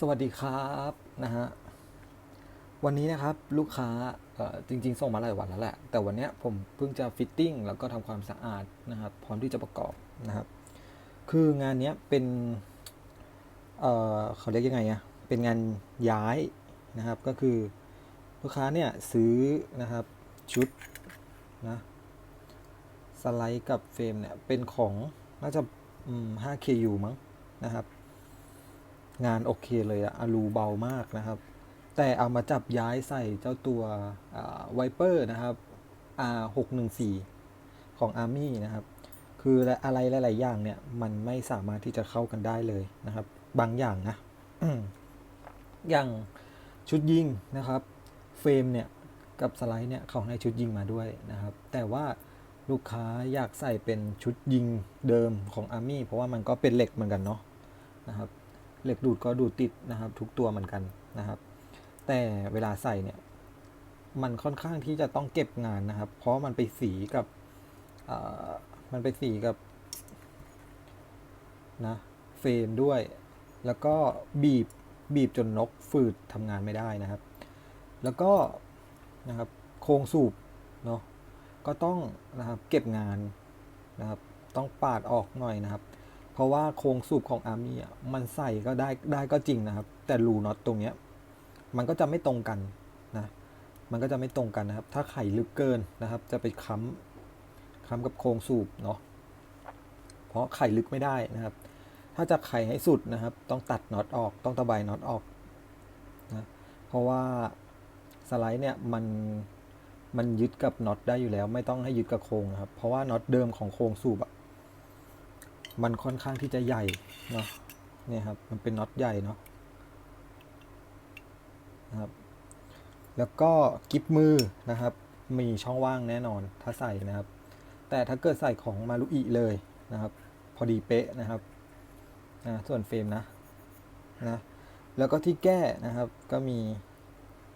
สวัสดีครับนะฮะวันนี้นะครับลูกค้าจริง ๆ ส่งมาหลายวันแล้วแหละ แต่วันเนี้ยผมเพิ่งจะฟิตติ้งแล้วก็ทำความสะอาดนะครับพร้อมที่จะประกอบนะครับ คืองานเนี้ยเป็นเอ่อเขาเรียกยังไงอะเป็นงานย้ายนะครับก็คือลูกค้าเนี่ยซื้อนะครับชุดนะสไลด์กับเฟรมเนี่ยเป็นของน่าจะ 5KU มั้งนะครับ งานโอเคเลยอะอะลูเบามากนะครับ แต่เอามาจับย้ายใส่เจ้าตัวไวเปอร์นะครับ R614 ของ Army นะครับ คืออะไรหลาย ๆ อย่างเนี่ย มันไม่สามารถที่จะเข้ากันได้เลยนะครับ บางอย่างนะ อย่างชุดยิงนะครับ เฟรมเนี่ยกับสไลด์เนี่ยเขาให้ชุดยิงมาด้วยนะครับ แต่ว่าลูกค้าอยากใส่เป็นชุดยิงเดิมของ Army เพราะว่ามันก็เป็นเหล็กเหมือนกันเนาะนะครับ เหล็กดูดก็ดูดติดนะครับ ทุกตัวเหมือนกันนะครับ แต่เวลาใส่เนี่ยมันค่อนข้างที่จะต้องเก็บงานนะครับ เพราะมันไปสีกับมันไปสีกับนะเฟรมด้วย แล้วก็บีบบีบจนนกฝืดทำงานไม่ได้นะครับ แล้วก็นะครับโครงสูบเนาะก็ต้องนะครับเก็บงานนะครับ ต้องปาดออกหน่อยนะครับ เพราะว่าโครงสูบของอาร์มี่อะมันใส่ก็ได้ได้ก็จริงนะครับ แต่รูน็อตตรงเนี้ยมันก็จะไม่ตรงกันนะมันก็จะไม่ตรงกันนะครับ ถ้าไข่ลึกเกินนะครับ จะไปค้ำค้ำกับโครงสูบเนาะเพราะไข่ลึกไม่ได้นะครับ ถ้าจะไข่ให้สุดนะครับ ต้องตัดน็อตออกต้องตะไบน็อตออกนะเพราะว่าสไลด์เนี่ยมันมันยึดกับน็อตได้อยู่แล้ว ไม่ต้องให้ยึดกับโครงนะครับ เพราะว่าน็อตเดิมของโครงสูบอะ มันค่อนข้างที่จะใหญ่เนาะเนี่ยครับมันเป็นน็อตใหญ่เนาะนะครับแล้วก็กิฟมือนะครับ มีช่องว่างแน่นอนถ้าใส่นะครับ แต่ถ้าเกิดใส่ของมารุอิเลยนะครับ พอดีเป๊ะนะครับนะส่วนเฟรมนะนะแล้วก็ที่แก้นะครับก็มี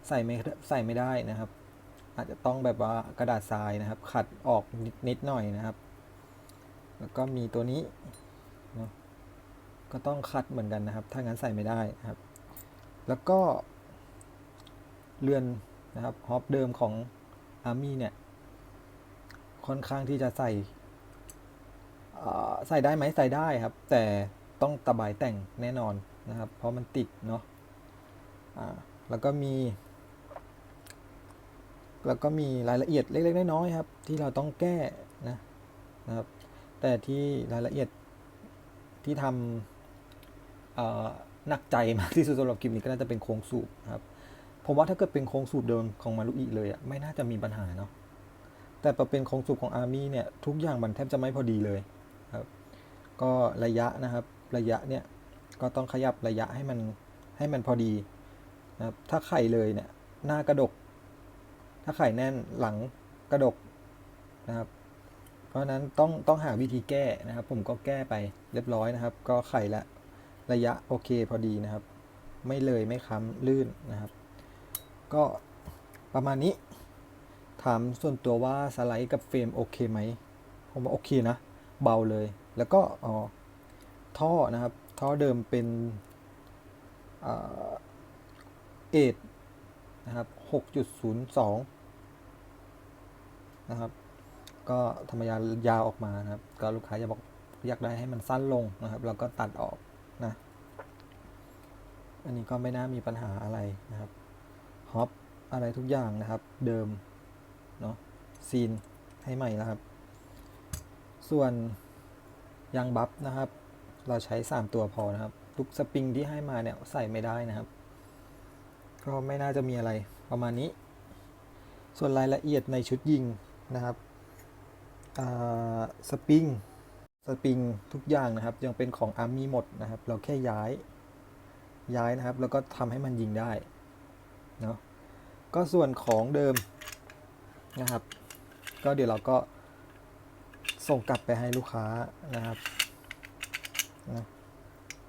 ใส่ไม่ใส่ไม่ได้นะครับ อาจจะต้องแบบว่ากระดาษทรายนะครับ ขัดออกนิดนิดหน่อยนะครับ แล้วก็มีตัวนี้เนาะก็ต้องคัดเหมือนกันนะครับ ถ้างั้นใส่ไม่ได้นะครับ แล้วก็เรือนนะครับฮอปเดิมของ Army เนี่ย ค่อนข้างที่จะใส่ใส่ได้ไหมใส่ได้ครับ แต่ต้องตะไบแต่งแน่นอนนะครับ เพราะมันติดเนาะแล้วก็มี แล้วก็มีรายละเอียดเล็กๆน้อยๆครับ ที่เราต้องแก้นะนะครับ แต่ที่รายละเอียดที่ทำหนักใจมากที่สุดสำหรับคลิปนี้ก็น่าจะเป็นโครงสูบครับผมว่าถ้าเกิดเป็นโครงสูบเดิมของมารุอิเลยอะไม่น่าจะมีปัญหาเนาะแต่พอเป็นโครงสูบของอาร์มี่เนี่ยทุกอย่างมันแทบจะไม่พอดีเลยครับ ก็ระยะนะครับระยะเนี่ยก็ต้องขยับระยะให้มันให้มันพอดีนะครับถ้าไข่เลยเนี่ยหน้ากระดก ถ้าไข่แน่นหลังกระดกนะครับ เพราะนั้นต้องต้องหาวิธีแก้นะครับ ผมก็แก้ไปเรียบร้อยนะครับ ก็ไข่ละระยะโอเคพอดีนะครับ ไม่เลยไม่ค้ำลื่นนะครับ ก็ประมาณนี้ ถามส่วนตัวว่าสไลด์กับเฟรมโอเคไหมผมว่าโอเคนะ เบาเลย แล้วก็อ๋อท่อนะครับ ท่อเดิมเป็นเอ็ดนะครับหกจุดศูนย์สองนะครับ ก็ธรรมยายาวออกมานะครับ ก็ลูกค้าจะบอกอยากได้ให้มันสั้นลงนะครับเราก็ตัดออกนะ อันนี้ก็ไม่น่ามีปัญหาอะไรนะครับฮอปอะไรทุกอย่างนะครับ เดิมเนาะซีนให้ใหม่แล้วครับ ส่วนยางบัฟนะครับ เราใช้ 3 ตัวพอนะครับ ทุกสปริงที่ให้มาเนี่ยใส่ไม่ได้นะครับ ก็ไม่น่าจะมีอะไรประมาณนี้ ส่วนรายละเอียดในชุดยิงนะครับ สปริงสปริงทุกอย่างนะครับ ยังเป็นของอาร์มี่หมดนะครับ เราแค่ย้ายย้ายนะครับ แล้วก็ทำให้มันยิงได้เนาะก็ส่วนของเดิมนะครับ ก็เดี๋ยวเราก็ส่งกลับไปให้ลูกค้านะครับนะ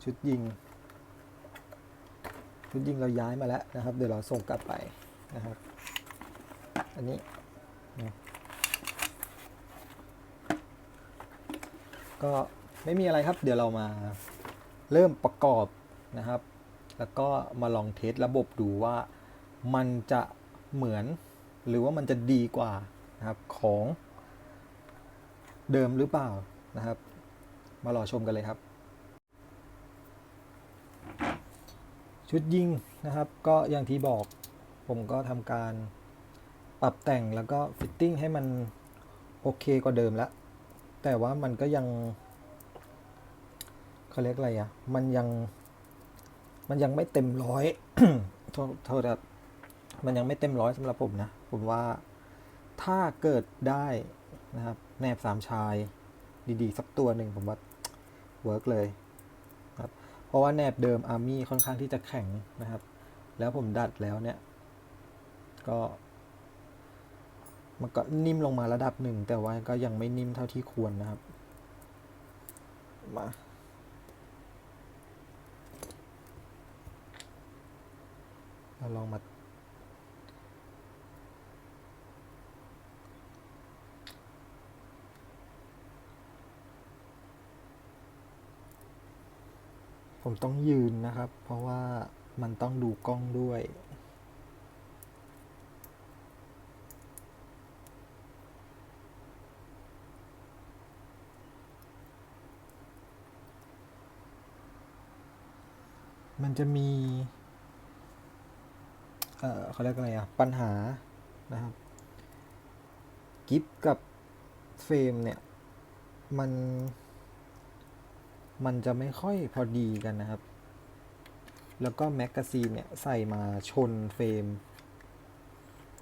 ชุดยิง ชุดยิงเราย้ายมาแล้วนะครับ เดี๋ยวเราส่งกลับไปนะครับ อันนี้นะ ก็ไม่มีอะไรครับ เดี๋ยวเรามาเริ่มประกอบนะครับ แล้วก็มาลองเทสระบบดูว่ามันจะเหมือนหรือว่ามันจะดีกว่านะครับของเดิมหรือเปล่านะครับ มารอชมกันเลยครับ ชุดยิงนะครับ ก็อย่างที่บอกผมก็ทำการปรับแต่งแล้วก็ฟิตติ้งให้มันโอเคกว่าเดิมแล้ว แต่ว่ามันก็ยังเขาเรียกอะไรอะ่ะ มันยัง มันยังไม่เต็มร้อยโทษโทษครับมันยังไม่เต็มร้อยสำหรับผมนะ ผมว่าถ้าเกิดได้นะครับ แนบสามชายดีๆ สักตัวหนึ่งผมว่าเวิร์กเลยครับ เพราะว่าแนบเดิมอาร์มี่ค่อนข้างที่จะแข็งนะครับ แล้วผมดัดแล้วเนี่ย ก็ มันก็นิ่มลงมาระดับหนึ่ง แต่ว่าก็ยังไม่นิ่มเท่าที่ควรนะครับ มาเราลองมา ผมต้องยืนนะครับ เพราะว่ามันต้องดูกล้องด้วย มันจะมี เอ่อเขาเรียกอะไรอะปัญหานะครับ กิฟกับเฟรมเนี่ย มัน มันจะไม่ค่อยพอดีกันนะครับ แล้วก็แมกกาซีนเนี่ย ใส่มาชนเฟรม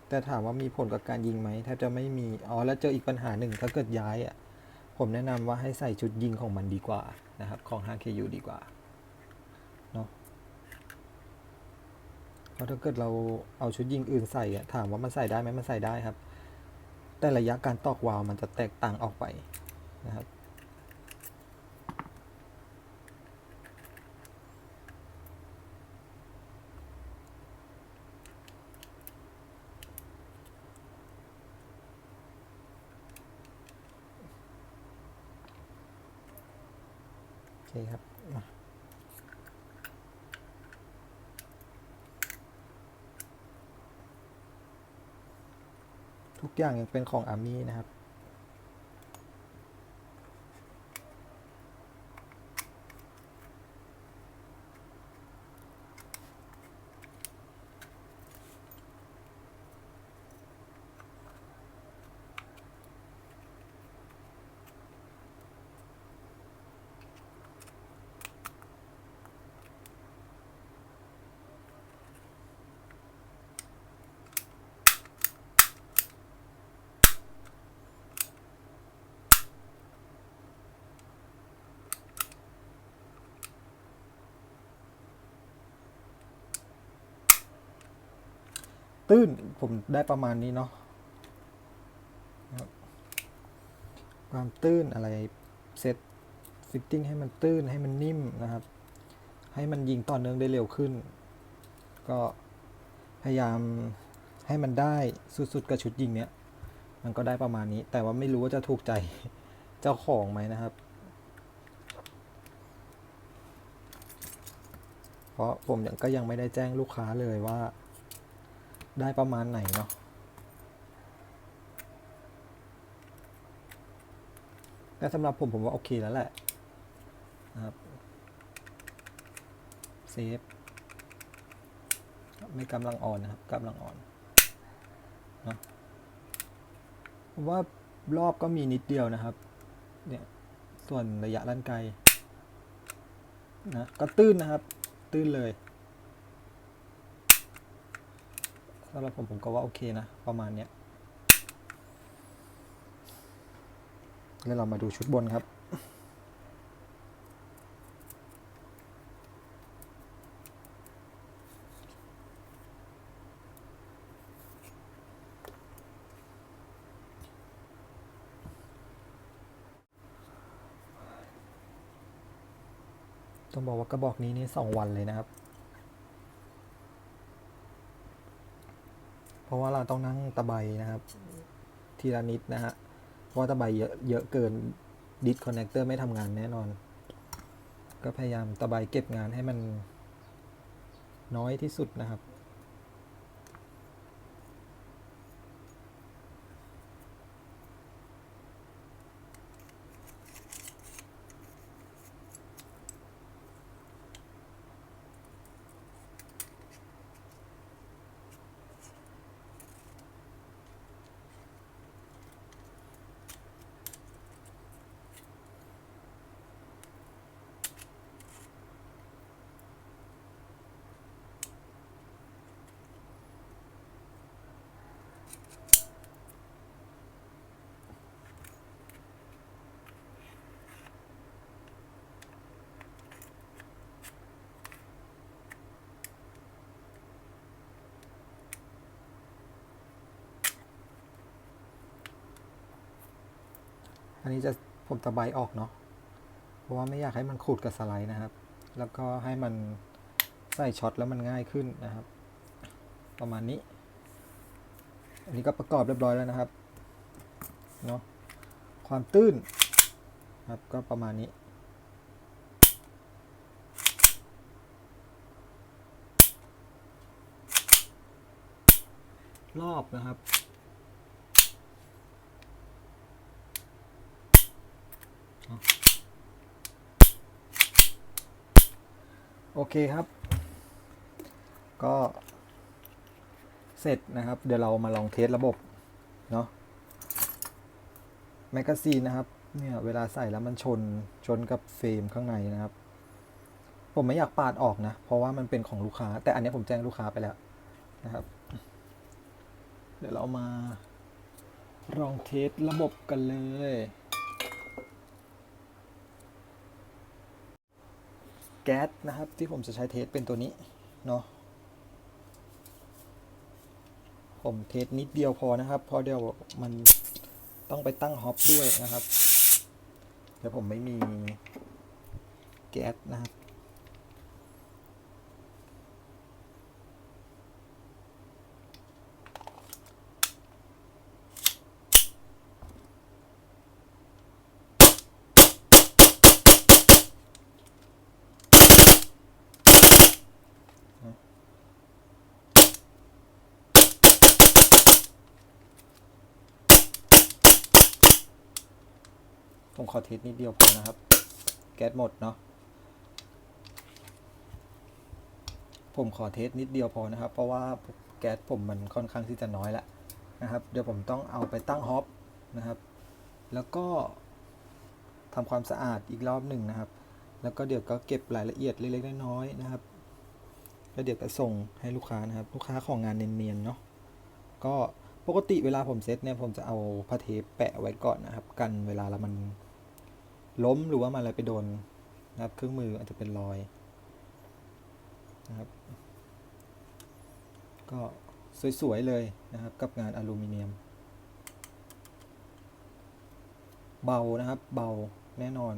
แต่ถามว่ามีผลกับการยิงไหมแทบจะไม่มี อ๋อ แล้วเจออีกปัญหาหนึ่งถ้าเกิดย้ายอะผมแนะนำว่าให้ใส่ชุดยิงของมันดีกว่านะครับ ของ 5KU ดีกว่า เนาะ เพ ราะถ้าเกิดเราเอาชุดยิงอื่นใส่อะถามว่ามันใส่ได้ไหมมันใส่ได้ครับ แต่ระยะการตอกวาวมันจะแตกต่างออกไปนะครับโอเคครับ ทุกอย่างยังเป็นของอามี่นะครับ ตื้นผมได้ประมาณนี้เนาะความตื้นอะไรเซตฟิตติ้งให้มันตื้นให้มันนิ่มนะครับ ให้มันยิงต่อเนื่องได้เร็วขึ้น ก็พยายามให้มันได้สุดๆกับชุดยิงเนี้ยมันก็ได้ประมาณนี้ แต่ว่าไม่รู้ว่าจะถูกใจเจ้าของไหมนะครับ เพราะผมยังก็ยังไม่ได้แจ้งลูกค้าเลยว่า ได้ประมาณไหนเนาะแต่สำหรับผมผมว่าโอเคแล้วแหละนะครับเซฟไม่กำลังอ่อนนะครับกำลังอ่อนนะผมว่ารอบก็มีนิดเดียวนะครับ เนี่ย ส่วนระยะลั่นไกลนะ ก็ตื้นนะครับ ตื้นเลย สำหรับผมผมก็ว่าโอเคนะ ประมาณเนี้ยแล้วเรามาดูชุดบนครับ ต้องบอกว่ากระบอกนี้นี่สองวันเลยนะครับ เพราะว่าเราต้องนั่งตะไบนะครับ ทีละนิดนะฮะเพราะตะไบเยอะเยอะเกินดิสคอนเนคเตอร์ไม่ทำงานแน่นอน ก็พยายามตะไบเก็บงานให้มันน้อยที่สุดนะครับ อันนี้จะผมตะไบออกเนาะ เพราะว่าไม่อยากให้มันขูดกับสไลด์นะครับ แล้วก็ให้มันใส่ช็อตแล้วมันง่ายขึ้นนะครับ ประมาณนี้ อันนี้ก็ประกอบเรียบร้อยแล้วนะครับ เนาะ ความตื้นครับก็ประมาณนี้รอบนะครับ โอเคครับ ก็เสร็จนะครับ เดี๋ยวเรามาลองเทสระบบเนาะแมกกาซีนนะครับ เนี่ยเวลาใส่แล้วมันชนชนกับเฟรมข้างในนะครับ ผมไม่อยากปาดออกนะ เพราะว่ามันเป็นของลูกค้า แต่อันนี้ผมแจ้งลูกค้าไปแล้วนะครับ เดี๋ยวเรามาลองเทสระบบกันเลย แก๊สนะครับ ที่ผมจะใช้เทสเป็นตัวนี้เนาะผมเทสนิดเดียวพอนะครับเพราะเดี๋ยวมันต้องไปตั้งฮอปด้วยนะครับ เดี๋ยวผมไม่มีแก๊สนะครับ ผมขอเทสนิดเดียวพอนะครับ แก๊สหมดเนาะผมขอเทสนิดเดียวพอนะครับ เพราะว่าแก๊สผมมันค่อนข้างที่จะน้อยแล้วนะครับ เดี๋ยวผมต้องเอาไปตั้งฮอปนะครับ แล้วก็ทำความสะอาดอีกรอบหนึ่งนะครับ แล้วก็เดี๋ยวก็เก็บรายละเอียดเล็กๆน้อยๆนะครับแล้วเดี๋ยวก็ส่งให้ลูกค้านะครับ ลูกค้าของงานเนียนๆเนาะก็ ปกติเวลาผมเซตเนี่ยผมจะเอาผ้าเทปแปะไว้ก่อนนะครับ กันเวลาแล้วมันล้มหรือว่ามันอะไรไปโดนนะครับเครื่องมืออาจจะเป็นรอยนะครับ ก็สวย ๆ เลยนะครับกับงานอลูมิเนียม เบานะครับเบาแน่นอน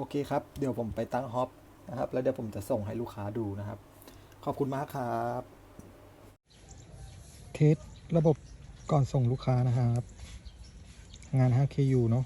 โอเคครับ เดี๋ยวผมไปตั้งฮอปนะครับ แล้วเดี๋ยวผมจะส่งให้ลูกค้าดูนะครับ ขอบคุณมากครับ เทสระบบก่อนส่งลูกค้านะครับ งาน 5KU เนาะ